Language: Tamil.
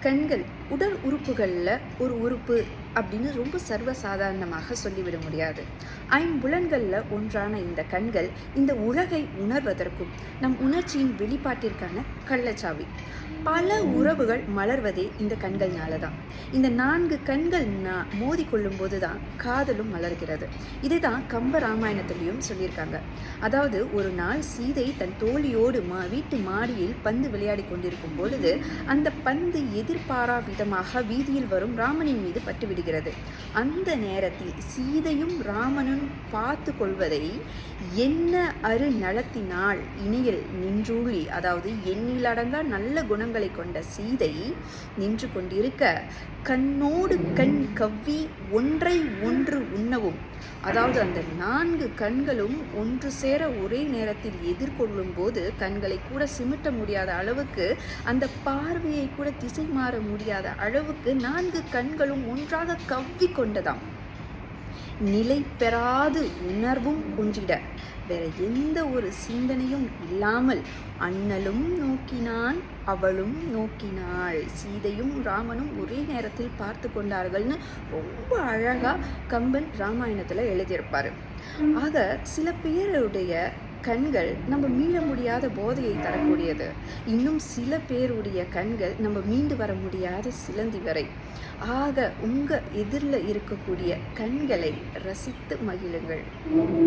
கண்கள் உடல் உறுப்புகளில் ஒரு உறுப்பு அப்படின்னு ரொம்ப சர்வசாதாரணமாக சொல்லிவிட முடியாது. ஐம்புலன்களில் ஒன்றான இந்த கண்கள் இந்த உலகை உணர்வதற்கும் நம் உணர்ச்சியின் வெளிப்பாட்டிற்கான கள்ளச்சாவி. பல உறவுகள் மலர்வதே இந்த கண்கள்னால தான் இந்த நான்கு கண்கள் நான் மோதிக்கொள்ளும் போது தான் காதலும் மலர்கிறது. இதுதான் கம்ப ராமாயணத்திலையும் சொல்லியிருக்காங்க. அதாவது ஒரு நாள் சீதை தன் தோழியோடு மா வீட்டு மாடியில் பந்து விளையாடி கொண்டிருக்கும் பொழுது அந்த பந்து எதிர்பாரா விதமாக வீதியில் வரும் ராமனின் மீது பட்டுவிடுகிறது. வருகிறது அந்த நேரத்தில் சீதையும் ராமனும் பார்த்து கொள்வதை என்ன அரு நலத்தினால் இணையில் நின்றூழி அதாவது எண்ணிலடங்கா நல்ல குணங்களை கொண்ட சீதை நின்று கொண்டிருக்க கண்ணோடு கண் கவ்வி ஒன்றை ஒன்று உண்ணவும். அதாவது அந்த நான்கு கண்களும் ஒன்று சேர ஒரே நேரத்தில் எதிர்கொள்ளும் போது கண்களை கூட சிமிட்ட முடியாத அளவுக்கு அந்த பார்வையை கூட திசை மாற முடியாத அளவுக்கு நான்கு கண்களும் ஒன்றாக கவ்வி கொண்டதாம். நிலை பெறாது உணர்வும் ஒன்றிட வேற எந்த ஒரு சிந்தனையும் இல்லாமல் அண்ணலும் நோக்கினான் அவளும் நோக்கினாள். சீதையும் ராமனும் ஒரே நேரத்தில் பார்த்து கொண்டார்கள்னு ரொம்ப அழகா கம்பன் ராமாயணத்துல எழுதியிருப்பாரு. ஆக சில பேருடைய கண்கள் நம்ம மீள முடியாத போதையை தரக்கூடியது. இன்னும் சில பேருடைய கண்கள் நம்ம மீண்டு வர முடியாத சிலந்தி வரை. ஆக உங்க எதிரில் இருக்கக்கூடிய கண்களை ரசித்து மகிழுங்கள்.